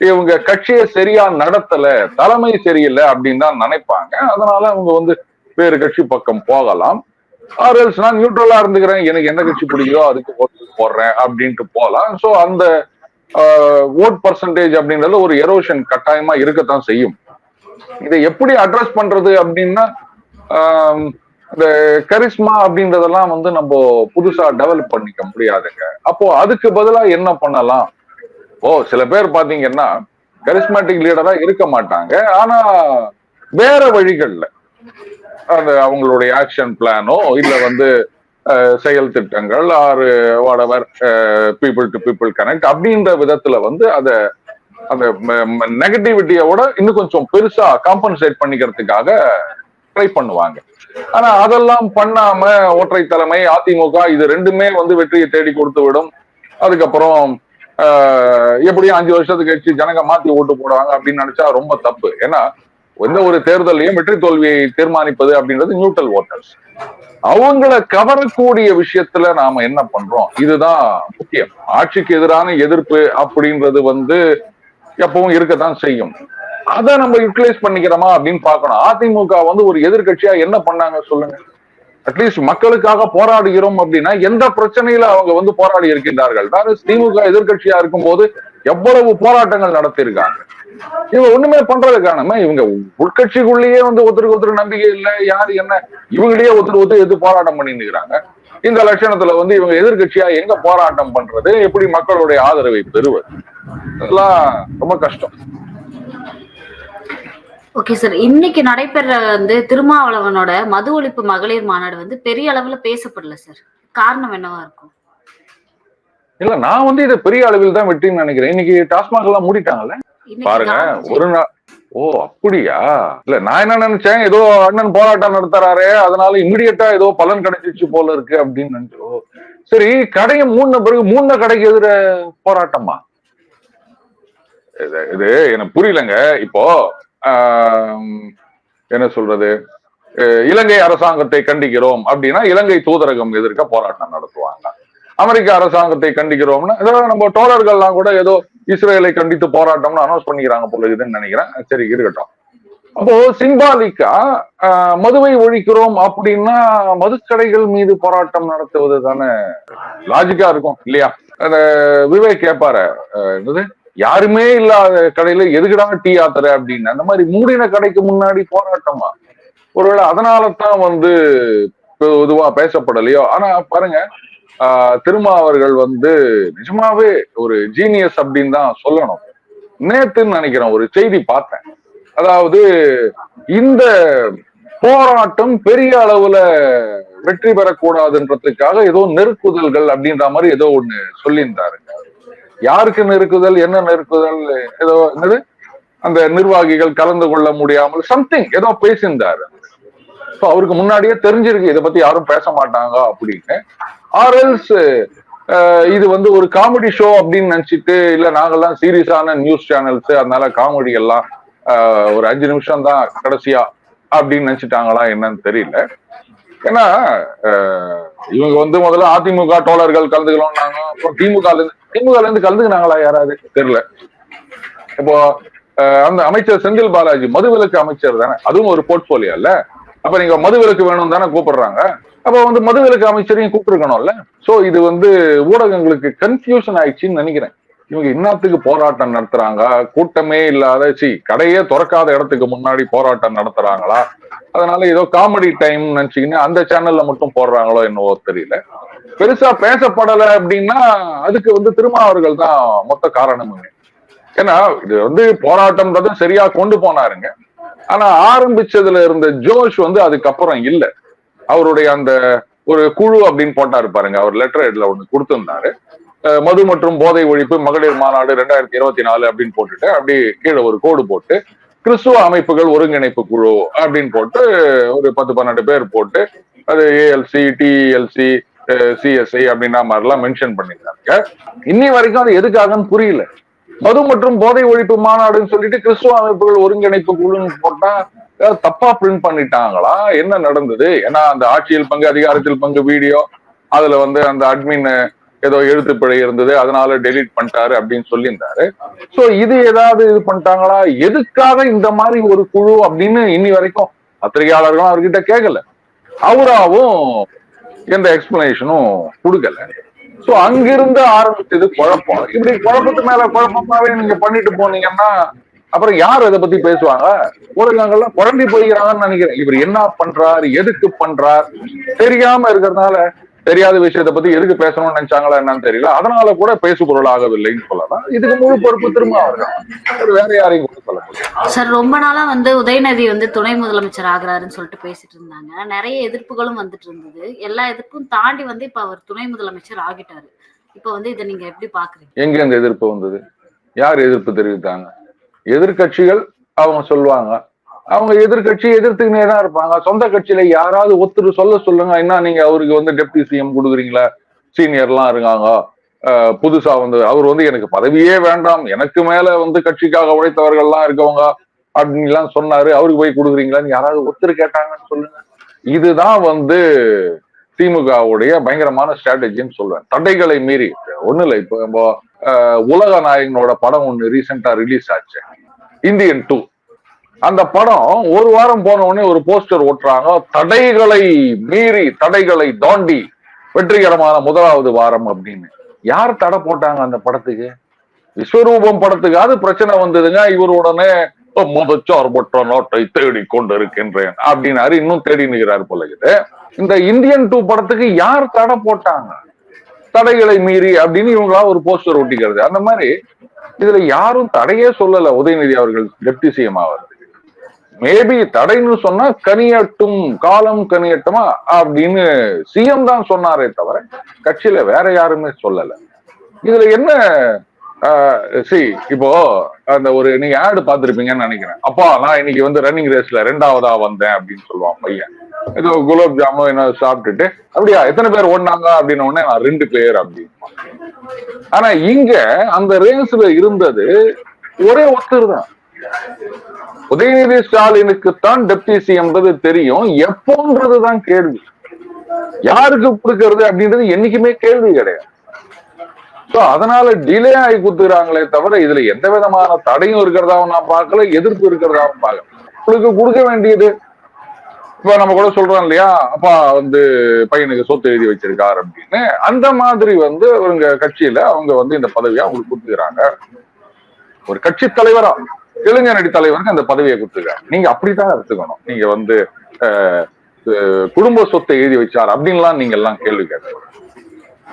இவங்க கட்சியை சரியா நடத்தல தலைமை சரியில்லை அப்படின்னு தான் நினைப்பாங்க. அதனால அவங்க வந்து வேறு கட்சி பக்கம் போகலாம். ஆர்எல்ஸ் நான் நியூட்ரலா இருந்துக்கிறேன். எனக்கு எந்த கட்சி பிடிக்குதோ அதுக்கு போடுறேன் அப்படின்ட்டு போகலாம். சோ அந்த ஓட் பர்சன்டேஜ் அப்படின்றது ஒரு எரோஷன் கட்டாயமா இருக்கத்தான் செய்யும். இதை எப்படி அட்ரஸ் பண்றது அப்படின்னா இந்த கரிஸ்மா அப்படின்றதெல்லாம் வந்து நம்ம புதுசா டெவலப் பண்ணிக்க முடியாதுங்க. அப்போ அதுக்கு பதிலா என்ன பண்ணலாம்? ஓ சில பேர் பாத்தீங்கன்னா கரிஸ்மேட்டிக் லீடரா இருக்க மாட்டாங்க. ஆனா வேற வழிகள்ல. அந்த அவங்களுடைய ஆக்ஷன் பிளானோ இல்ல வந்து செயல் திட்டங்கள் ஆறு வாடவர் பீப்புள் டு பீப்புள் கனெக்ட் அப்படின்ற விதத்துல வந்து அத அந்த நெகட்டிவிட்டியோட இன்னும் கொஞ்சம் பெருசா காம்பன்சேட் பண்ணிக்கிறதுக்காக ட்ரை பண்ணுவாங்க. ஆனா அதெல்லாம் பண்ணாம ஒற்றை தலைமை அதிமுக இது ரெண்டுமே வந்து வெற்றியை தேடி கொடுத்து விடும். அதுக்கப்புறம் எப்படியும் அஞ்சு வருஷத்துக்கு கழிச்சு ஜனங்க மாத்தி ஓட்டு போடுவாங்க அப்படின்னு நினைச்சா ரொம்ப தப்பு. ஏன்னா எந்த ஒரு தேர்தலையும் வெற்றி தோல்வியை தீர்மானிப்பது அப்படின்றது நியூட்ரல் ஓட்டர்ஸ் அவங்களை கவரக்கூடிய விஷயத்துல நாம என்ன பண்றோம்? இதுதான் முக்கியம். ஆட்சிக்கு எதிரான எதிர்ப்பு அப்படின்றது வந்து எப்பவும் இருக்கத்தான் செய்யும். அதை நம்ம யூட்டிலைஸ் பண்ணிக்கிறோமா அப்படின்னு பார்க்கணும். அதிமுக வந்து ஒரு எதிர்க்கட்சியா என்ன பண்ணாங்க சொல்லுங்க. அட்லீஸ்ட் மக்களுக்காக போராடுகிறோம் அப்படின்னா எந்த பிரச்சனையில அவங்க வந்து போராடி இருக்கின்றார்கள்? திமுக எதிர்கட்சியா எதிர்க்கட்சியா இருக்கும்போது எவ்வளவு போராட்டங்கள் நடத்தியிருக்காங்க. இவங்க ஒண்ணுமே பண்றது காரணமா இவங்க உட்கட்சிக்குள்ளேயே வந்து ஒருத்தருக்கு ஒருத்தர் நம்பிக்கை இல்ல யாரு என்ன இவங்களையே ஒருத்தர் ஒருத்தர் எது போராட்டம் பண்ணிருக்கிறாங்க இந்த லட்சணத்துல வந்து இவங்க எதிர்க்கட்சியா எங்க போராட்டம் பண்றது? எப்படி மக்களுடைய ஆதரவை பெறுவது? இதெல்லாம் ரொம்ப கஷ்டம். ஓகே சார் இன்னைக்கு நடைபெற வந்து திருமாவளவனோட மது ஒழிப்பு மகளிர் மாநாடு வந்து பெரிய அளவுல பேசப்படல சார். காரணம் என்னவா இருக்கும்? இல்ல நான் வந்து இதை பெரிய அளவில் தான் வெற்றின்னு நினைக்கிறேன். இன்னைக்கு டாஸ்மாக் எல்லாம் மூடிட்டாங்கல்ல? பாருங்க ஒரு நாள் ஓ அப்படியா? இல்ல நான் என்ன நினைச்சேன்? ஏதோ அண்ணன் போராட்டம் நடத்துறாரே அதனால இமிடியட்டா ஏதோ பலன் கிடைச்சிச்சு போல இருக்கு அப்படின்னு நினைச்சு ஓ, சரி கடையை மூணு பிறகு மூணு கடைக்கு எதிர போராட்டமா? இது எனக்கு புரியலங்க. இப்போ என்ன சொல்றது? இலங்கை அரசாங்கத்தை கண்டிக்கிறோம் அப்படின்னா இலங்கை தூதரகம் எதிர்க்க போராட்டம் நடத்துவாங்க. அமெரிக்க அரசாங்கத்தை கண்டிக்கிறோம்னா இதெல்லாம் நம்ம தோழர்கள்லாம் கூட ஏதோ இஸ்ரேலை கண்டித்து போராட்டம்னு அனௌன்ஸ் பண்ணிக்கிறாங்க போல இதுன்னு நினைக்கிறேன். சரி இருக்கட்டும். அப்போ சிம்பாலிக்கா ஆஹ், மதுவை ஒழிக்கிறோம் அப்படின்னா மதுக்கடைகள் மீது போராட்டம் நடத்துவது தானே லாஜிக்கா இருக்கும் இல்லையா? அந்த விவேக் கேட்பாரு என்னது? யாருமே இல்லாத கடையில எதுக்குடா டீ ஆத்துற அப்படின்னு. அந்த மாதிரி மூடின கடைக்கு முன்னாடி போராட்டமா? ஒருவேளை அதனாலதான் வந்து பொதுவா பேசப்படலையோ? ஆனா பாருங்க திருமா அவர்கள் வந்து நிஜமாவே ஒரு ஜீனியஸ் அப்படின்னு தான் சொல்லணும். நேத்துன்னு நினைக்கிறேன் ஒரு செய்தி பார்த்தேன். அதாவது இந்த போராட்டம் பெரிய அளவுல வெற்றி பெறக்கூடாதுன்றதுக்காக ஏதோ நெருக்குதல்கள் அப்படின்ற மாதிரி ஏதோ ஒண்ணு சொல்லியிருந்தாரு. யாருக்கு நெருக்குதல் என்ன நெருக்குதல் ஏதோ என்னது? அந்த நிர்வாகிகள் கலந்து கொள்ள முடியாமல் சம்திங் ஏதோ பேசியிருந்தாரு. அவருக்கு முன்னாடியே தெரிஞ்சிருக்கு இதை பத்தி யாரும் பேச மாட்டாங்க அப்படின்னு. ஆர்எல்ஸ் uh, இது வந்து ஒரு காமெடி ஷோ அப்படின்னு நினைச்சிட்டு இல்ல நாங்கெல்லாம் சீரியஸான நியூஸ் சேனல்ஸ் அதனால காமெடி எல்லாம் uh, ஒரு அஞ்சு நிமிஷம் தான் கடைசியா அப்படின்னு நினைச்சிட்டாங்களா என்னன்னு தெரியல. ஏன்னா ஆஹ், இவங்க வந்து முதல்ல அதிமுக தோழர்கள் கலந்துக்கலாம்னாங்க அப்புறம் திமுக திமுகல இருந்து திமுக இருந்து கலந்துக்கினாங்களா யாராவது? தெரியல. இப்போ அந்த அமைச்சர் செந்தில் பாலாஜி மதுவிலக்கு அமைச்சர் தானே அதுவும் ஒரு போர்ட்போலியோ இல்ல அப்ப நீங்க மதுவிலக்கு வேணும் தானே கூப்பிடுறாங்க. அப்ப வந்து மதுவிலக்கு அமைச்சரையும் கூப்பிட்டுருக்கணும்ல. சோ இது வந்து ஊடகங்களுக்கு கன்ஃபியூஷன் ஆயிடுச்சுன்னு நினைக்கிறேன். இவங்க இன்னத்துக்கு போராட்டம் நடத்துறாங்க கூட்டமே இல்லாத சி கடையே திறக்காத இடத்துக்கு முன்னாடி போராட்டம் நடத்துறாங்களா? அதனால ஏதோ காமெடி டைம் நினைச்சீங்கன்னா அந்த சேனல்ல மட்டும் போடுறாங்களோ என்னவோ தெரியல. பெருசா பேசப்படல அப்படின்னா அதுக்கு வந்து திருமாவர்கள் தான் மொத்த காரணமுங்க ஏன்னா இது வந்து போராட்டம்ன்றதும் சரியா கொண்டு போனாருங்க. ஆனா ஆரம்பிச்சதுல இருந்த ஜோஷ் வந்து அதுக்கப்புறம் இல்ல. அவருடைய அந்த ஒரு குழு அப்படின்னு போட்டாரு பாருங்க. அவர் லெட்டர் ஹெட்ல ஒண்ணு கொடுத்திருந்தாரு. மது மற்றும் போதை ஒழிப்பு மகளிர் மாநாடு ரெண்டாயிரத்தி இருபத்தி நாலு அப்படின்னு போட்டுட்டு அப்படி கீழே ஒரு கோடு போட்டு கிறிஸ்துவ அமைப்புகள் ஒருங்கிணைப்பு குழு அப்படின்னு போட்டு ஒரு பத்து பன்னெண்டு பேர் போட்டு அது ஏஎல்சி டிஎல்சி சிஎஸ்ஐ அப்படின்னா மாதிரிலாம் மென்ஷன் பண்ணியிருக்காங்க. இன்னி வரைக்கும் அது எதுக்காகன்னு புரியல. மது மற்றும் போதை ஒழிப்பு மாநாடுன்னு சொல்லிட்டு கிறிஸ்துவ அமைப்புகள் ஒருங்கிணைப்பு குழுன்னு போட்டா தப்பா பிரிண்ட் பண்ணிட்டாங்களா? என்ன நடந்தது? ஏன்னா அந்த ஆட்சியில் பங்கு அதிகாரத்தில் பங்கு வீடியோ அதுல வந்து அந்த அட்மின் ஏதோ எழுத்து பிழை இருந்தது அதனால டெலீட் பண்ணிட்டாரு அப்படின்னு சொல்லியிருந்தாரு. சோ இது ஏதாவது இது பண்ணிட்டாங்களா? எதுக்காக இந்த மாதிரி ஒரு குழு அப்படின்னு இன்னி வரைக்கும் பத்திரிகையாளர்களும் அவர்கிட்ட கேட்கல அவராவும் எந்த எக்ஸ்பிளனேஷனும் கொடுக்கல. சோ அங்கிருந்து ஆரம்பிச்சது குழப்பம். இப்படி குழப்பத்து மேல குழப்பமாவே நீங்க பண்ணிட்டு போனீங்கன்னா அப்புறம் யார் இதை பத்தி பேசுவாங்க? ஊடகங்கள்லாம் குழம்பி போய்கிறாங்கன்னு நினைக்கிறேன். இவர் என்ன பண்றாரு? எதுக்கு பண்றார்? தெரியாம இருக்கிறதுனால தெரியாத விஷயத்தை பத்தி எதுக்கு பேசணும்னு நினைச்சாங்களா என்னன்னு தெரியல. அதனால கூட பேசு பொருள் ஆகவில்லைன்னு சொல்லலாம். இதுக்கு முழு பொறுப்பு திரும்ப அவர்கள் வேற யாரையும் கூட சொல்ல சார் ரொம்ப நாளா வந்து உதயநிதி வந்து துணை முதலமைச்சர் ஆகுறாருன்னு சொல்லிட்டு பேசிட்டு இருந்தாங்க. நிறைய எதிர்ப்புகளும் வந்துட்டு இருந்தது. எல்லா எதிர்ப்பும் தாண்டி வந்து இப்ப அவர் துணை முதலமைச்சர் ஆகிட்டாரு. இப்ப வந்து இதை நீங்க எப்படி பாக்குறீங்க? எங்க இந்த எதிர்ப்பு வந்தது? யார் எதிர்ப்பு தெரிவித்தாங்க? எதிர்க்கட்சிகள் அவங்க சொல்லுவாங்க. அவங்க எதிர்க்கட்சி எதிர்த்துக்கினே தான் இருப்பாங்க. சொந்த கட்சியில யாராவது ஒருத்தர் சொல்ல சொல்லுங்க. என்ன நீங்க அவருக்கு வந்து டெப்டி சிஎம் கொடுக்குறீங்களா? சீனியர்லாம் இருக்காங்க. புதுசா வந்து அவர் வந்து எனக்கு பதவியே வேண்டாம். எனக்கு மேல வந்து கட்சிக்காக உழைத்தவர்கள்லாம் இருக்கவங்க அப்படின்லாம் சொன்னாரு. அவருக்கு போய் கொடுக்குறீங்களான்னு யாராவது ஒருத்தர் கேட்டாங்கன்னு சொல்லுங்க. இதுதான் வந்து திமுகவுடைய பயங்கரமான ஸ்ட்ராட்டஜின்னு சொல்லுவேன். தடைகளை மீறி. ஒண்ணு இல்லை இப்போ உலக நாயகனோட படம் ஒண்ணு ரீசெண்டா ரிலீஸ் ஆச்சு. Indian two. அந்த படம் ஒரு வாரம் போன உடனே ஒரு போஸ்டர் ஓட்டுறாங்க. தடைகளை மீறி தடைகளை தாண்டி வெற்றிகரமான முதலாவது வாரம் அப்படின்னு. யார் தடை போட்டாங்க அந்த படத்துக்கு? விஸ்வரூபம் படத்துக்காவது பிரச்சனை வந்ததுங்க. இவர் உடனே முதச்சார்பற்ற நாட்டை தேடி கொண்டிருக்கின்றேன் அப்படின்னாரு இன்னும் தேடி நிற்கிறார் போல இது இந்த இந்தியன் டூ படத்துக்கு யார் தடை போட்டாங்க? தடைகளை மீறி அப்படின்னு இவங்களா ஒரு போஸ்டர் ஒட்டிக்கிறது. அந்த மாதிரி இதுல யாரும் தடையே சொல்லல உதயநிதி அவர்கள் டெப்டி சிஎம் மேபி தடைன்னு சொன்னா கனியட்டும் காலம் கனியட்டுமா அப்படின்னு சிஎம் தான் சொன்னாரே தவிர கட்சியில வேற யாருமே சொல்லல. இதுல என்ன சி இப்போ அந்த ஒரு நீங்க ஆடு பார்த்திருப்பீங்கன்னு நினைக்கிறேன். அப்பா நான் இன்னைக்கு வந்து ரன்னிங் ரேஸ்ல ரெண்டாவதா வந்தேன் அப்படின்னு சொல்லுவான் பையன். ஏதோ குலாப் ஜாமுன் என்ன சாப்பிட்டுட்டு அப்படியா? எத்தனை பேர் ஓடினாங்க? அப்படின்னு உடனே நான் ரெண்டு பேர் அப்படின்னு ஆனா இங்க அந்த ரேஸ்ல இருந்தது ஒரே ஒருத்தர் தான். உதயநிதி ஸ்டாலினுக்கு தான் டெப்டி சிஎம்ன்றது தெரியும் எப்போன்றதுதான் கேள்வி. யாருக்கு கொடுக்கறது அப்படின்றது என்னைக்குமே கேள்வி கிடையாது. சோ அதனால டிலே ஆகி குத்துறாங்களே தவிர இதுல எந்த விதமான தடையும் இருக்கிறதாவும் நான் பார்க்கல எதிர்ப்பு இருக்கிறதாவும் பார்க்கல. உங்களுக்கு கொடுக்க வேண்டியது இப்ப நம்ம கூட சொல்றோம் இல்லையா? அப்பா வந்து பையனுக்கு சொத்து எழுதி வச்சிருக்காரு அப்படின்னு. அந்த மாதிரி வந்து அவங்க கட்சியில அவங்க வந்து இந்த பதவியை அவங்களுக்கு கொடுத்துக்கிறாங்க. ஒரு கட்சி தலைவரா இளைஞரணி தலைவருக்கு அந்த பதவியை கொடுத்துருக்காங்க நீங்க அப்படித்தான் எடுத்துக்கணும். நீங்க வந்து குடும்ப சொத்தை எழுதி வச்சார் அப்படின்லாம் நீங்க எல்லாம் கேள்வி கேட்க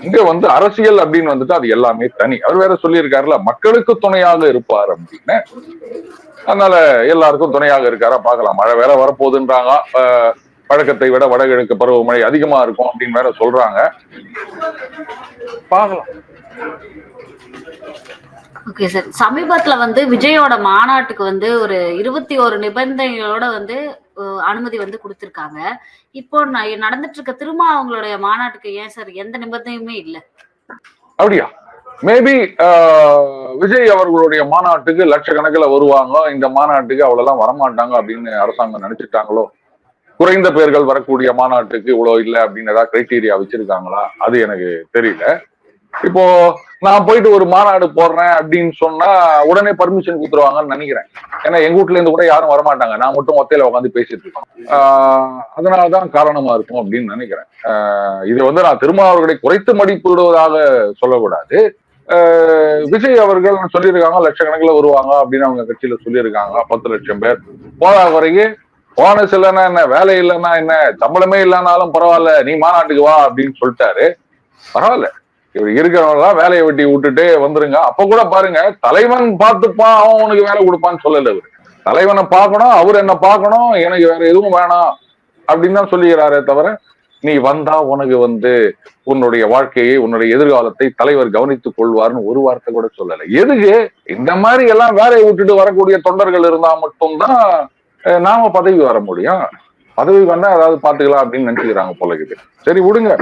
இங்க வந்து அரசியல் அப்படின்னு வந்துட்டு அது எல்லாமே தனி. அவர் வேற சொல்லியிருக்காருல மக்களுக்கு துணையாக இருப்பார் அப்படின்னு. அதனால எல்லாருக்கும் துணையாக இருக்காரா பார்க்கலாம். மழை வேற வரப்போகுதுன்றாங்க. ஆஹ் வழக்கத்தை விட வடகிழக்கு பருவமழை அதிகமா இருக்கும் அப்படின்னு வேற சொல்றாங்க. பார்க்கலாம். ஓகே சார் சமீபத்துல வந்து விஜயோட மாநாட்டுக்கு வந்து ஒரு இருபத்தி ஒரு நிபந்தனைகளோட வந்து அனுமதி வந்து கொடுத்துருக்காங்க. இப்போ நடந்துட்டு இருக்க திரும்ப அவங்களுடைய மாநாட்டுக்கு ஏன் சார் எந்த நிபந்தனையுமே இல்ல? அப்படியா? மேபி விஜய் அவர்களுடைய மாநாட்டுக்கு லட்சக்கணக்கில் வருவாங்க இந்த மாநாட்டுக்கு அவ்வளோலாம் வரமாட்டாங்க அப்படின்னு அரசாங்கம் நினைச்சிட்டாங்களோ? குறைந்த பேர்கள் வரக்கூடிய மாநாட்டுக்கு இவ்வளோ இல்லை அப்படின்னு ஏதாவது கிரைட்டீரியா வச்சிருக்காங்களா? அது எனக்கு தெரியல. இப்போ நான் போயிட்டு ஒரு மாநாடு போடுறேன் அப்படின்னு சொன்னா உடனே பர்மிஷன் கொடுத்துருவாங்கன்னு நினைக்கிறேன். ஏன்னா எங்க வீட்டுல இருந்து கூட யாரும் வரமாட்டாங்க. நான் மட்டும் ஒத்தையில உட்காந்து பேசிட்டு இருக்கோம். அதனாலதான் காரணமா இருக்கும் அப்படின்னு நினைக்கிறேன். இதை இது வந்து நான் திருமாவர்களை குறைத்து மடிப்பிடுவதாக சொல்லக்கூடாது. விஜய் அவர்கள் சொல்லியிருக்காங்க லட்சக்கணக்கில் வருவாங்க அப்படின்னு அவங்க கட்சியில சொல்லியிருக்காங்க. பத்து லட்சம் பேர் போதா வரைக்கும் போனஸ் இல்லைன்னா என்ன வேலை இல்லைன்னா என்ன சம்பளமே இல்லைனாலும் பரவாயில்ல நீ மாநாட்டுக்கு வா அப்படின்னு சொல்லிட்டாரு. பரவாயில்ல. இவர் இருக்கிறவங்களாம் வேலையை வெட்டி விட்டுட்டு வந்துருங்க. அப்ப கூட பாருங்க தலைவன் பார்த்துப்பான் அவன் உனக்கு வேலை கொடுப்பான்னு சொல்லல இவர். தலைவனை பார்க்கணும் அவர் என்ன பார்க்கணும் எனக்கு வேற எதுவும் வேணாம் அப்படின்னு தான் சொல்லுகிறாரே தவிர நீ வந்தா உனக்கு வந்து உன்னுடைய வாழ்க்கையை உன்னுடைய எதிர்காலத்தை தலைவர் கவனித்துக் கொள்வார்னு ஒரு வார்த்தை கூட சொல்லல. எதுக்கு? இந்த மாதிரி எல்லாம் வேலையை விட்டுட்டு வரக்கூடிய தொண்டர்கள் இருந்தா மட்டும்தான் நாம பதவி வர முடியும். பதவி வந்தா ஏதாவது பாத்துக்கலாம் அப்படின்னு நினைச்சுக்கிறாங்க போல சரி விடுங்க.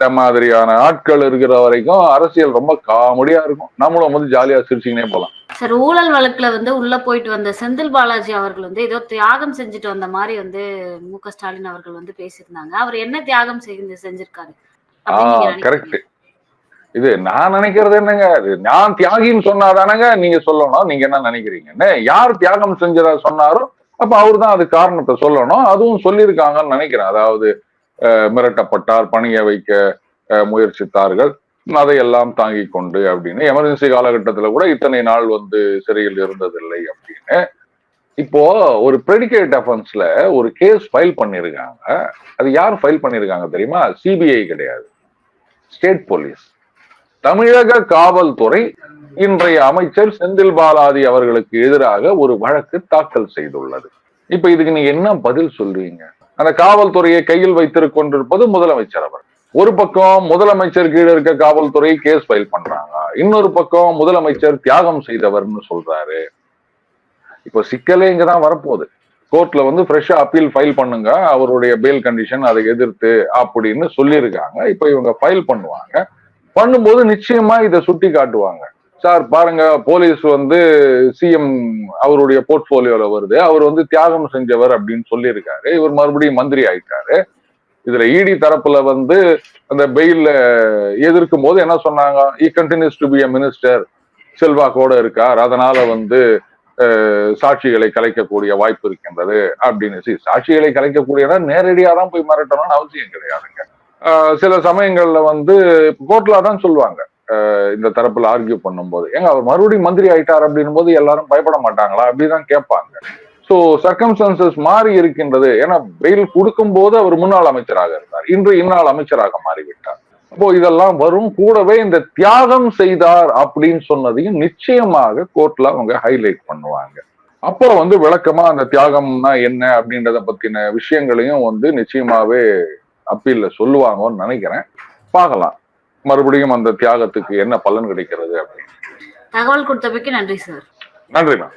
இந்த மாதிரியான ஆட்கள் இருக்கிற வரைக்கும் அரசியல் ரொம்ப காமெடியா இருக்கும். நம்மளும் வந்து ஜாலியா சிரிச்சுக்கினே போலாம். சார் ஊழல் வழக்குல வந்து உள்ள போயிட்டு வந்த செந்தில் பாலாஜி அவர்கள் வந்து ஏதோ தியாகம் செஞ்சுட்டு வந்த மாதிரி வந்து மு க ஸ்டாலின் அவர்கள் வந்து பேசியிருந்தாங்க. அவர் என்ன தியாகம் செய்து செஞ்சிருக்காரு? நினைக்கிறீங்க? கரெக்ட் இது நான் நினைக்கிறது என்னங்க? இது நான் தியாகின்னு சொன்னாதானங்க? நீங்க சொல்லணும். நீங்க என்ன நினைக்கிறீங்கன்னு? யார் தியாகம் செஞ்சதா சொன்னாரோ அப்ப அவர் தான் அது காரணத்தை சொல்லணும். அதுவும் சொல்லியிருக்காங்கன்னு நினைக்கிறேன். அதாவது மிரட்டப்பட்டார் பணிய வைக்க முயற்சித்தார்கள். அதையெல்லாம் தாங்கி கொண்டு அப்படின்னு எமர்ஜென்சி காலகட்டத்துல கூட இத்தனை நாள் வந்து சிறையில் இருந்ததில்லை அப்படின்னு. இப்போ ஒரு ப்ரெடிகேட் அஃபென்ஸ்ல ஒரு கேஸ் ஃபைல் பண்ணிருக்காங்க. அது யார் ஃபைல் பண்ணிருக்காங்க தெரியுமா? சிபிஐ கிடையாது. ஸ்டேட் போலீஸ் தமிழக காவல்துறை இன்றைய அமைச்சர் செந்தில் பாலாஜி அவர்களுக்கு எதிராக ஒரு வழக்கு தாக்கல் செய்துள்ளது. இப்ப இதுக்கு நீங்க என்ன பதில் சொல்றீங்க அந்த காவல்துறையை கையில் வைத்திருக் கொண்டிருப்பது முதலமைச்சர் அவர். ஒரு பக்கம் முதலமைச்சர் கீழே இருக்க காவல்துறை கேஸ் ஃபைல் பண்றாங்க. இன்னொரு பக்கம் முதலமைச்சர் தியாகம் செய்தவர்னு சொல்றாரு. இப்போ சிக்கலே இங்கதான் வரப்போகுது. கோர்ட்ல வந்து ஃப்ரெஷ்ஷா அப்பீல் ஃபைல் பண்ணுங்க. அவருடைய பெயில் கண்டிஷன் அதை எதிர்த்து அப்படின்னு சொல்லியிருக்காங்க. இப்ப இவங்க ஃபைல் பண்ணுவாங்க. பண்ணும்போது நிச்சயமா இதை சுட்டி காட்டுவாங்க சார் பாருங்க போலீஸ் வந்து சிஎம் அவருடைய போர்ட்போலியோல வருது. அவர் வந்து தியாகம் செஞ்சவர் அப்படின்னு சொல்லியிருக்காரு. இவர் மறுபடியும் மந்திரி ஆயிட்டாரு. இதுல இடி தரப்புல வந்து அந்த பெயில எதிர்க்கும் போது என்ன சொன்னாங்க? He continues to be a minister செல்வாக்கோட இருக்கார். அதனால வந்து சாட்சிகளை கலைக்கக்கூடிய வாய்ப்பு இருக்கின்றது அப்படின்னு. see, சாட்சிகளை கலைக்கக்கூடியனா நேரடியா தான் போய் மிரட்டணும்னு அவசியம் கிடையாதுங்க. சில சமயங்கள்ல வந்து கோர்ட்ல தான் சொல்லுவாங்க. இந்த தரப்புல ஆர்கியூ பண்ணும்போது. ஏங்க அவர் மறுபடியும் மந்திரி ஆயிட்டார் அப்படின்னும் போது எல்லாரும் பயப்பட மாட்டாங்களா? அப்படிதான் கேட்பாங்க. ஸோ சர்க்கம்ஸ்டன்சஸ் மாறி இருக்கின்றது. ஏன்னா பெயில் கொடுக்கும் போது அவர் முன்னாள் அமைச்சராக இருந்தார். இன்று இந்நாள் அமைச்சராக மாறிவிட்டார். அப்போ இதெல்லாம் வரும். கூடவே இந்த தியாகம் செய்தார் அப்படின்னு சொன்னதையும் நிச்சயமாக கோர்ட்ல அவங்க ஹைலைட் பண்ணுவாங்க. அப்புறம் வந்து விளக்கமா அந்த தியாகம்னா என்ன அப்படின்றத பத்தின விஷயங்களையும் வந்து நிச்சயமாவே அப்பீல்ல சொல்லுவாங்கன்னு நினைக்கிறேன். பார்க்கலாம். மறுபடியும் அந்த தியாகத்துக்கு என்ன பலன் கிடைக்கிறது அப்படின்னு. தகவல் கொடுத்தமைக்கு நன்றி சார். நன்றி மேம்